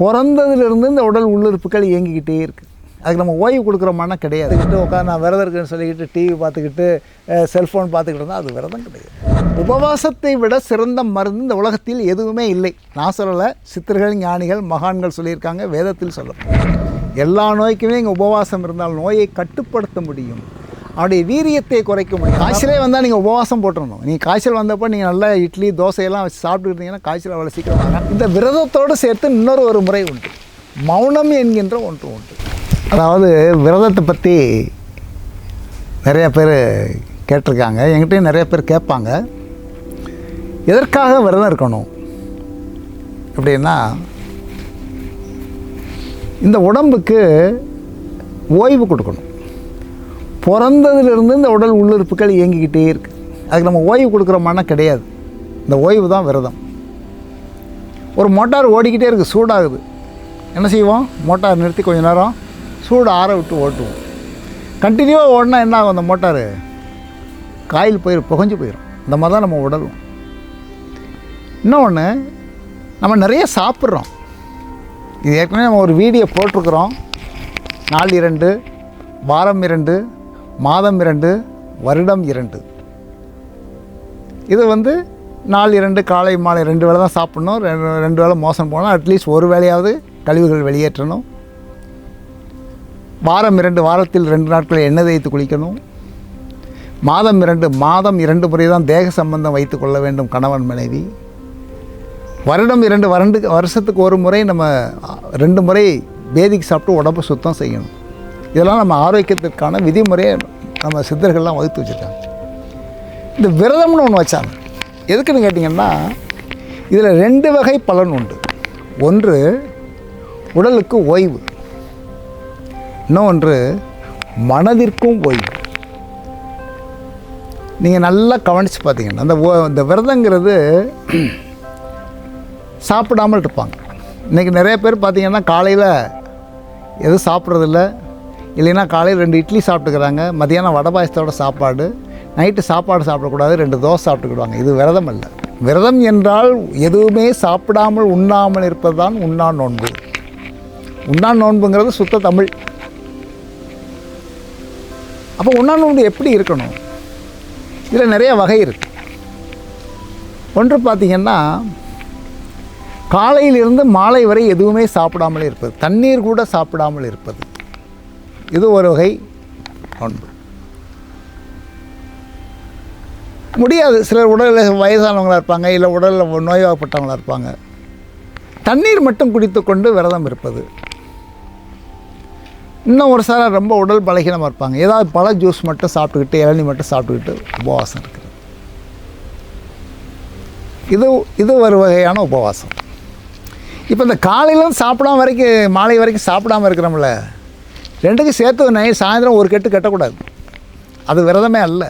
பிறந்ததுலேருந்து இந்த உடல் உள்ளுறுப்புகள் இயங்கிக்கிட்டே இருக்குது அதுக்கு நம்ம ஓய்வு கொடுக்குறோமானா கிடையாது. உட்காந்து நான் விரதம் இருக்குன்னு சொல்லிக்கிட்டு டிவி பார்த்துக்கிட்டு செல்ஃபோன் பார்த்துக்கிட்டு இருந்தால் அது விரதம் கிடையாது. உபவாசத்தை விட சிறந்த மருந்து இந்த உலகத்தில் எதுவுமே இல்லை. நான் சொல்லலை சித்தர்கள் ஞானிகள் மகான்கள் சொல்லியிருக்காங்க வேதத்தில் சொல்லப்படும் எல்லா நோய்க்குமே இங்கே உபவாசம் இருந்தால் நோயை கட்டுப்படுத்த முடியும். அவனுடைய வீரியத்தை குறைக்க முடியும் காய்ச்சலே வந்தால் நீங்கள் உபவாசம் போட்டுருணும் நீங்கள் காய்ச்சல் வந்தப்போ நீங்கள் நல்லா இட்லி தோசையெல்லாம் வச்சு சாப்பிட்டுக்கிட்டீங்கன்னா காய்ச்சல் அவ்வளோ சீக்கிரம் வராது. இந்த விரதத்தோடு சேர்த்து இன்னொரு ஒரு முறை உண்டு. மௌனம் என்கின்ற ஒன்று உண்டு. அதாவது விரதத்தை பற்றி நிறைய பேர் கேட்டிருக்காங்க. என்கிட்டயும் நிறைய பேர் கேட்பாங்க. எதற்காக விரதம் இருக்கணும்? அப்படின்னா இந்த உடம்புக்கு ஓய்வு கொடுக்கணும். பிறந்ததுலேருந்து இந்த உடல் உள்ளுறுப்புகள் இயங்கிக்கிட்டே இருக்குது அதுக்கு நம்ம ஓய்வு கொடுக்குறோமானா கிடையாது. இந்த ஓய்வு தான் விரதம். ஒரு மோட்டார் ஓடிக்கிட்டே இருக்குது சூடாகுது. என்ன செய்வோம்? மோட்டார் நிறுத்தி கொஞ்சம் நேரம் சூடு ஆற விட்டு ஓட்டுவோம். கண்டினியூவாக ஓடினா என்ன ஆகும் அந்த மோட்டார்? காயில் போயிடும் புகஞ்சு போயிடும் இந்த மாதிரி தான் நம்ம உடலும். இன்னொன்று நம்ம நிறைய சாப்பிட்றோம். இது ஏற்கனவே நம்ம ஒரு வீடியோ போட்டிருக்கிறோம். நாள் இரண்டு வாரம் இரண்டு மாதம் இரண்டு வருடம் இரண்டு. இது வந்து நாள் இரண்டு காலை மாலை ரெண்டு வேளை தான் சாப்பிட்ணும். ரெண்டு ரெண்டு வேளை மோசம் போனால் அட்லீஸ்ட் ஒரு வேளையாவது கழிவுகள் வெளியேற்றணும். வாரம் இரண்டு வாரத்தில் ரெண்டு நாட்களை எண்ணெய் தேய்த்து குளிக்கணும். மாதம் இரண்டு மாதம் இரண்டு முறை தான் தேக சம்பந்தம் வைத்து கொள்ள வேண்டும் கணவன் மனைவி. வருடம் இரண்டு வறண்டு வருஷத்துக்கு ஒரு முறை நம்ம ரெண்டு முறை பேதிக்கு சாப்பிட்டு உடம்பு சுத்தம் செய்யணும். இதெல்லாம் நம்ம ஆரோக்கியத்திற்கான விதிமுறையை நம்ம சித்தர்கள்லாம் வகுத்து வச்சுருக்காங்க. இந்த விரதம்னு ஒன்று வச்சாங்க. எதுக்குன்னு கேட்டிங்கன்னா இதில் ரெண்டு வகை பலன் உண்டு. ஒன்று உடலுக்கு ஓய்வு. இன்னொன்று மனதிற்கும் ஓய்வு. நீங்கள் நல்லா கவனித்து பார்த்தீங்கன்னா அந்த ஓ இந்த விரதங்கிறது சாப்பிடாமல் இருப்பாங்க. இன்றைக்கி நிறைய பேர் பார்த்தீங்கன்னா காலையில் எதுவும் சாப்பிட்றதில்ல. இல்லைன்னா காலையில் ரெண்டு இட்லி சாப்பிட்டுக்கிறாங்க மதியானம் வடை பாயசத்தோட சாப்பாடு நைட்டு சாப்பாடு சாப்பிடக்கூடாது ரெண்டு தோசை சாப்பிட்டுக்கிடுவாங்க. இது விரதம் அல்ல. விரதம் என்றால் எதுவுமே சாப்பிடாமல் உண்ணாமல் இருப்பது தான் உண்ணா நோன்பு. உண்ணா நோன்புங்கிறது சுத்த தமிழ். அப்போ உண்ணா நோன்பு எப்படி இருக்கணும்? இதில் நிறைய வகை இருக்குது ஒன்று பார்த்திங்கன்னா காலையிலிருந்து மாலை வரை எதுவுமே சாப்பிடாமல் இருப்பது. தண்ணீர் கூட சாப்பிடாமல் இருப்பது. இது ஒரு வகை நோன்பு. முடியாது. சிலர் உடலில் வயதானவங்களாக இருப்பாங்க இல்லை உடலில் நோய்வாய்ப்பட்டவங்களாக இருப்பாங்க. தண்ணீர் மட்டும் குடித்துக்கொண்டு விரதம் இருப்பது. இன்னும் ஒரு சாரா ரொம்ப உடல் பலகீனமாக இருப்பாங்க. ஏதாவது பழ ஜூஸ் மட்டும் சாப்பிட்டுக்கிட்டு இளநீ மட்டும் சாப்பிட்டுக்கிட்டு உபவாசம் இருக்குது. இது இது ஒரு வகையான உபவாசம். இப்போ இந்த காலையிலும் சாப்பிடாம வரைக்கும் மாலை வரைக்கும் சாப்பிடாம இருக்கிறோம்ல ரெண்டுக்கும் சேர்த்து நை சாயந்தரம் ஒரு கெட்டு கட்டக்கூடாது? அது விரதமே அல்ல.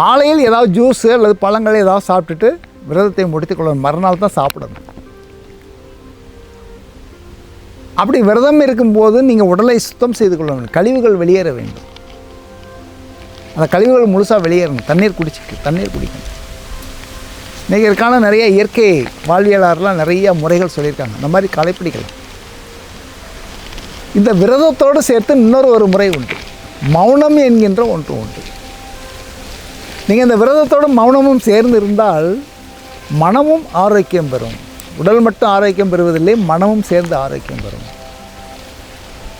மாலையில் ஏதாவது ஜூஸு அல்லது பழங்கள் ஏதாவது சாப்பிட்டுட்டு விரதத்தை முடித்துக்கொள்ளணும் மறுநாள் தான் சாப்பிடணும். அப்படி விரதம் இருக்கும்போது நீங்கள் உடலை சுத்தம் செய்து கொள்ள வேண்டும். கழிவுகள் வெளியேற வேண்டும். அந்த கழிவுகள் முழுசாக வெளியேறணும். தண்ணீர் குடிச்சிட்டு தண்ணீர் குடிக்கணும். இன்றைக்கி இருக்கான நிறைய இயற்கை வாழ்வியலாளர்லாம் நிறைய முறைகள் சொல்லியிருக்காங்க. அந்த மாதிரி கடைப்பிடிக்கலாம் இந்த விரதத்தோடு சேர்த்து இன்னொரு ஒரு முறை உண்டு. மௌனம் என்கின்ற ஒன்று உண்டு. நீங்கள் இந்த விரதத்தோடு மௌனமும் சேர்ந்து இருந்தால் மனமும் ஆரோக்கியம் பெறும். உடல் மட்டும் ஆரோக்கியம் பெறுவதில்லை மனமும் சேர்ந்து ஆரோக்கியம் பெறும்.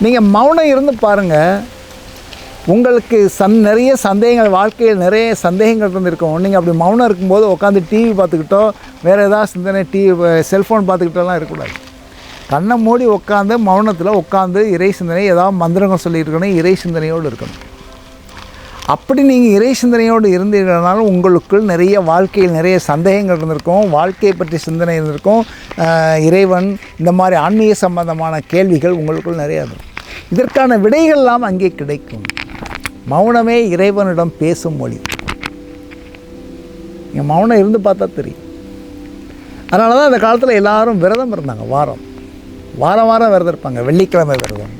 நீங்கள் மௌனம் இருந்து பாருங்கள் உங்களுக்கு சந் நிறைய சந்தேகங்கள் வாழ்க்கையில் நிறைய சந்தேகங்கள் இருந்திருக்கும். நீங்கள் அப்படி மௌனம் இருக்கும்போது உட்காந்து டிவி பார்த்துக்கிட்டோ வேறு ஏதாவது சிந்தனை டிவி செல்ஃபோன் பார்த்துக்கிட்டோலாம் இருக்கக்கூடாது. கண்ணை மூடி உட்காந்து மௌனத்தில் உட்காந்து இறை சிந்தனை ஏதாவது மந்திரங்கள் சொல்லியிருக்கணும் இறை சிந்தனையோடு இருக்கணும். அப்படி நீங்கள் இறை சிந்தனையோடு இருந்தீர்கள்னாலும் உங்களுக்குள் நிறைய வாழ்க்கையில் நிறைய சந்தேகங்கள் இருந்திருக்கும் வாழ்க்கையை பற்றி சிந்தனை இருந்திருக்கும். இறைவன் இந்த மாதிரி ஆன்மீக சம்பந்தமான கேள்விகள் உங்களுக்குள் நிறைய இருக்கும். இதற்கான விடைகள்லாம் அங்கே கிடைக்கும். மௌனமே இறைவனிடம் பேசும் மொழி. நீங்கள் மௌனம் இருந்து பார்த்தா தெரியும். அதனால தான் அந்த காலத்தில் எல்லாரும் விரதம் இருந்தாங்க வாரம். வாரம் வாரம் விரதம் இருப்பாங்க வெள்ளிக்கிழமை விரதம்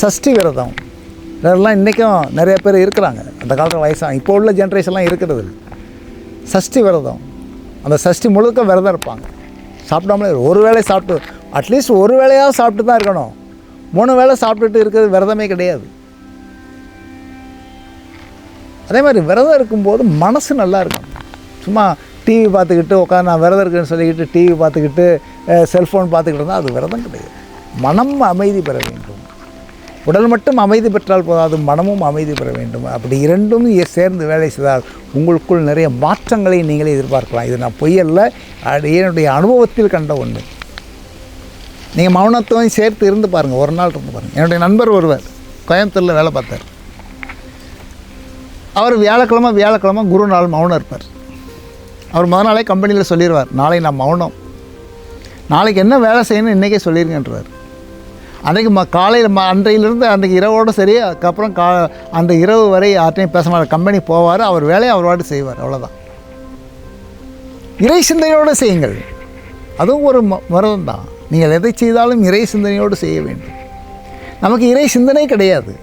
சஷ்டி விரதம் இதெல்லாம் இன்றைக்கும் நிறைய பேர் இருக்கிறாங்க. அந்த காலத்தில் வயசாக இப்போ உள்ள ஜென்ரேஷன்லாம் இருக்கிறது சஷ்டி விரதம் அந்த சஷ்டி முழுக்க விரதம் இருப்பாங்க. சாப்பிடாமலே ஒரு வேளை சாப்பிட்டு அட்லீஸ்ட் ஒரு வேளையாக சாப்பிட்டு தான் இருக்கணும். மூணு வேளை சாப்பிட்டுட்டு இருக்கிறது விரதமே கிடையாது. அதே மாதிரி விரதம் இருக்கும்போது மனசு நல்லா இருக்கும் சும்மா டிவி பார்த்துக்கிட்டு உட்காந்து நான் விரதம் இருக்குன்னு சொல்லிக்கிட்டு டிவி பார்த்துக்கிட்டு செல்ஃபோன் பார்த்துக்கிட்டு இருந்தால் அது விரதம் கிடையாது. மனம் அமைதி பெற வேண்டும். உடல் மட்டும் அமைதி பெற்றால் போதாது மனமும் அமைதி பெற வேண்டும். அப்படி இரண்டும் சேர்ந்து வேலை செய்தால் உங்களுக்குள் நிறைய மாற்றங்களை நீங்களே எதிர்பார்க்கலாம். இது நான் பொய்யல்ல என்னுடைய அனுபவத்தில் கண்ட ஒன்று நீங்கள் மௌனத்தையும் சேர்த்து இருந்து பாருங்கள் ஒரு நாள் இருந்து பாருங்கள் என்னுடைய நண்பர் ஒருவர் கோயம்புத்தூரில் வேலை பார்த்தார். அவர் வியாழக்கிழமை வியாழக்கிழமை குரு நாள் மௌனம் இருப்பார். அவர் முத நாளே கம்பெனியில் சொல்லிடுவார் நாளை நான் மௌனம். நாளைக்கு என்ன வேலை செய்யணும் இன்றைக்கே சொல்லியிருக்கேன்றார் அன்றைக்கு ம காலையில் ம அன்றையிலிருந்து அன்றைக்கு இரவோடு சரி அதுக்கப்புறம் கா அந்த இரவு வரை யார்ட்டையும் பேச மாட்டார். கம்பெனி போவார் அவர் வேலையை அவர் வாட்டு செய்வார் அவ்வளோதான் இறை சிந்தனையோடு செய்யுங்கள். அதுவும் ஒரு ம- தான் நீங்கள் எதை செய்தாலும் இறை சிந்தனையோடு செய்ய வேண்டும். நமக்கு இறை சிந்தனை கிடையாது.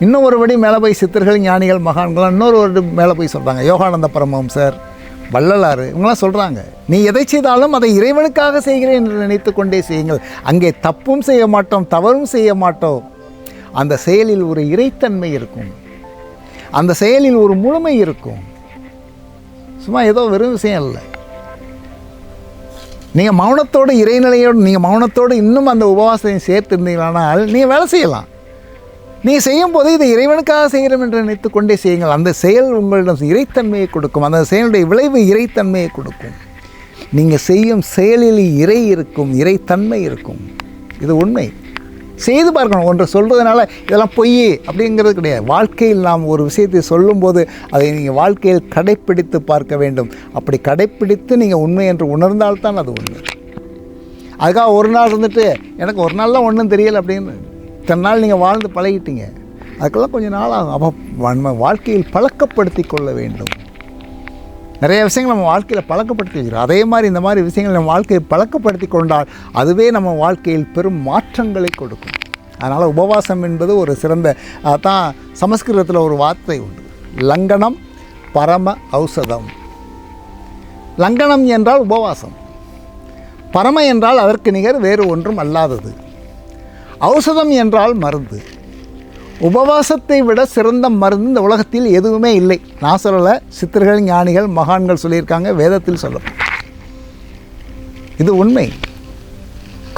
இன்னும் ஒருபடி மேலே போய் சித்தர்கள் ஞானிகள் மகான்கள் இன்னொரு ஒரு மேலே போய் சொல்கிறாங்க யோகானந்த பரமம் சார் வள்ளலாறு இவங்களாம் சொல்கிறாங்க நீ எதை செய்தாலும் அதை இறைவனுக்காக செய்கிறேன் என்று நினைத்து கொண்டே செய்யுங்கள். அங்கே தப்பும் செய்ய மாட்டோம் தவறும் செய்ய மாட்டோம். அந்த செயலில் ஒரு இறைத்தன்மை இருக்கும். அந்த செயலில் ஒரு முழுமை இருக்கும். சும்மா ஏதோ வெறும் விஷயம் இல்லை நீங்கள் மௌனத்தோடு இறைநிலையோடு நீங்கள் மௌனத்தோடு இன்னும் அந்த உபவாசத்தை சேர்த்திருந்தீங்களானால் நீங்கள் வேலை செய்யலாம். நீ செய்யும் போது இதை இறைவனுக்காக செய்கிறோம் என்று நினைத்து கொண்டே செய்யுங்கள். அந்த செயல் உங்களிடம் இறைத்தன்மையை கொடுக்கும். அந்த செயலுடைய விளைவு இறைத்தன்மையை கொடுக்கும். நீங்கள் செய்யும் செயலில் இறை இருக்கும் இறைத்தன்மை இருக்கும். இது உண்மை. செய்து பார்க்கணும். ஒன்று சொல்கிறதுனால இதெல்லாம் பொய் அப்படிங்கிறது கிடையாது. வாழ்க்கையில் நாம் ஒரு விஷயத்தை சொல்லும்போது அதை நீங்கள் வாழ்க்கையில் கடைப்பிடித்து பார்க்க வேண்டும். அப்படி கடைப்பிடித்து நீங்கள் உண்மை என்று உணர்ந்தால்தான் அது உண்மை. அதுக்காக ஒரு நாள் இருந்துட்டு எனக்கு ஒரு நாள்லாம் ஒன்றும் தெரியலை அப்படின்னு இத்தனை நாள் நீங்கள் வாழ்ந்து பழகிட்டீங்க. அதுக்கெல்லாம் கொஞ்சம் நாள் ஆகும் அப்போ நம்ம வாழ்க்கையில் பழக்கப்படுத்தி கொள்ள வேண்டும். நிறைய விஷயங்கள் நம்ம வாழ்க்கையில் பழக்கப்படுத்தி வைக்கிறோம் அதே மாதிரி இந்த மாதிரி விஷயங்கள் நம்ம வாழ்க்கையை பழக்கப்படுத்தி கொண்டால் அதுவே நம்ம வாழ்க்கையில் பெரும் மாற்றங்களை கொடுக்கும். அதனால் உபவாசம் என்பது ஒரு சிறந்த தான் சமஸ்கிருதத்தில் ஒரு வார்த்தை உண்டு. லங்கனம் பரம ஔஷதம். லங்கனம் என்றால் உபவாசம். பரம என்றால் அதற்கு நிகர் வேறு ஒன்றும் அல்லாதது. ஔஷதம் என்றால் மருந்து. உபவாசத்தை விட சிறந்த மருந்து இந்த உலகத்தில் எதுவுமே இல்லை. நான் சொல்லலை சித்தர்கள் ஞானிகள் மகான்கள் சொல்லியிருக்காங்க வேதத்தில் சொல்லும் இது உண்மை.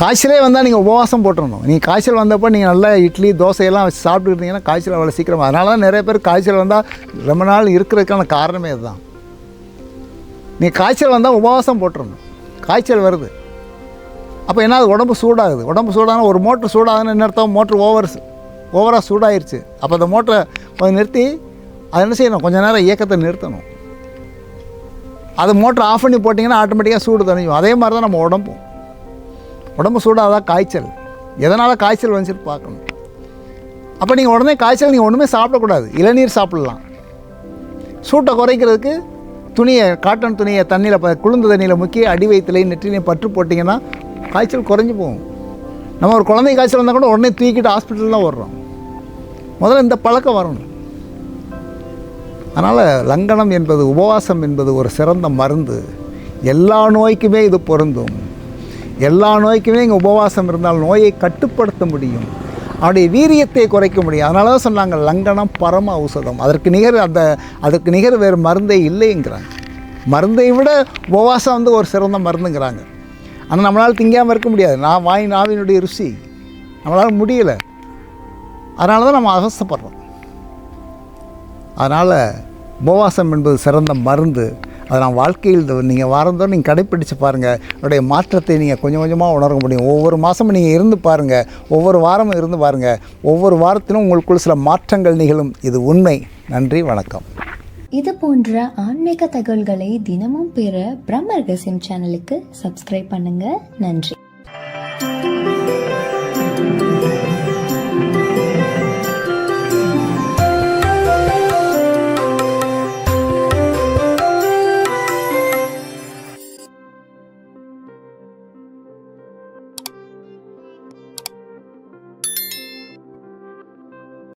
காய்ச்சலே வந்தால் நீங்கள் உபவாசம் போட்டுடணும் நீங்கள் காய்ச்சல் வந்தப்போ நீங்கள் நல்லா இட்லி தோசையெல்லாம் வச்சு சாப்பிட்டு இருந்தீங்கன்னா காய்ச்சல் அவ்வளோ சீக்கிரம் அதனால தான் நிறைய பேர் காய்ச்சல் வந்தால் ரொம்ப நாள் இருக்கிறதுக்கான காரணமே இதுதான். நீ காய்ச்சல் வந்தால் உபவாசம் போட்டுடணும் காய்ச்சல் வருது. அப்போ என்ன உடம்பு சூடாகுது. உடம்பு சூடான ஒரு மோட்ரு சூடாகுதுன்னு என்ன அர்த்தம்? மோட்ரு ஓவர் ஓவராக சூடாயிருச்சு. அப்போ அந்த மோட்டரை கொஞ்சம் நிறுத்தி அதை என்ன செய்யணும்? கொஞ்சம் நேரம் இயக்கத்தை நிறுத்தணும். அது மோட்டர் ஆஃப் பண்ணி போட்டிங்கன்னா ஆட்டோமேட்டிக்காக சூடு தணியும். அதே மாதிரி தான் நம்ம உடம்பும். உடம்பு சூடாதான் காய்ச்சல்? எதனால் காய்ச்சல் வந்துச்சுட்டு பார்க்கணும். அப்போ நீங்கள் உடனே காய்ச்சல் நீங்கள் ஒன்றுமே சாப்பிடக்கூடாது. இளநீர் சாப்பிட்லாம். சூட்டை குறைக்கிறதுக்கு துணியை காட்டன் துணியை தண்ணியில் குளிர்ந்த தண்ணியில் முக்கிய அடி வயிற்றுலையும் நெற்றிலையும் பற்று போட்டிங்கன்னா காய்ச்சல் குறைஞ்சி போகும். நம்ம ஒரு குழந்தை காய்ச்சல் வந்தால் கூட உடனே தூக்கிட்டு ஹாஸ்பிட்டல் தான் வர்றோம் முதல்ல இந்த பழக்கம் வரணும். அதனால் லங்கனம் என்பது உபவாசம் என்பது ஒரு சிறந்த மருந்து. எல்லா நோய்க்குமே இது பொருந்தும். எல்லா நோய்க்குமே இங்கே உபவாசம் இருந்தால் நோயை கட்டுப்படுத்த முடியும். அவனுடைய வீரியத்தை குறைக்க முடியும். அதனால தான் சொன்னாங்க லங்கனம் பரம ஔஷதம். அதற்கு நிகர் அந்த அதற்கு நிகர் வேறு மருந்தே இல்லைங்கிறாங்க. மருந்தை விட உபவாசம் வந்து ஒரு சிறந்த மருந்துங்கிறாங்க. ஆனால் நம்மளால் திங்காமல் இருக்க முடியாது. நான் வாய் நாவினுடைய ருசி. நம்மளால் முடியலை. அதனால தான் நம்ம அவசப்படுறோம் அதனால் உபவாசம் என்பது சிறந்த மருந்து. அதை நான் வாழ்க்கையில் நீங்கள் வாரந்தோறும் நீங்கள் கடைப்பிடிச்சு பாருங்கள் என்னுடைய மாற்றத்தை நீங்கள் கொஞ்சம் கொஞ்சமாக உணர முடியும். ஒவ்வொரு மாதமும் நீங்கள் இருந்து பாருங்கள் ஒவ்வொரு வாரமும் இருந்து பாருங்கள் ஒவ்வொரு வாரத்திலும் உங்களுக்குள் சில மாற்றங்கள் நிகழும். இது உண்மை. நன்றி. வணக்கம். இது போன்ற ஆன்மீக தகவல்களை தினமும் பெற பிரம்ம ரகசியம் சேனலுக்கு சப்ஸ்கிரைப் பண்ணுங்க. நன்றி.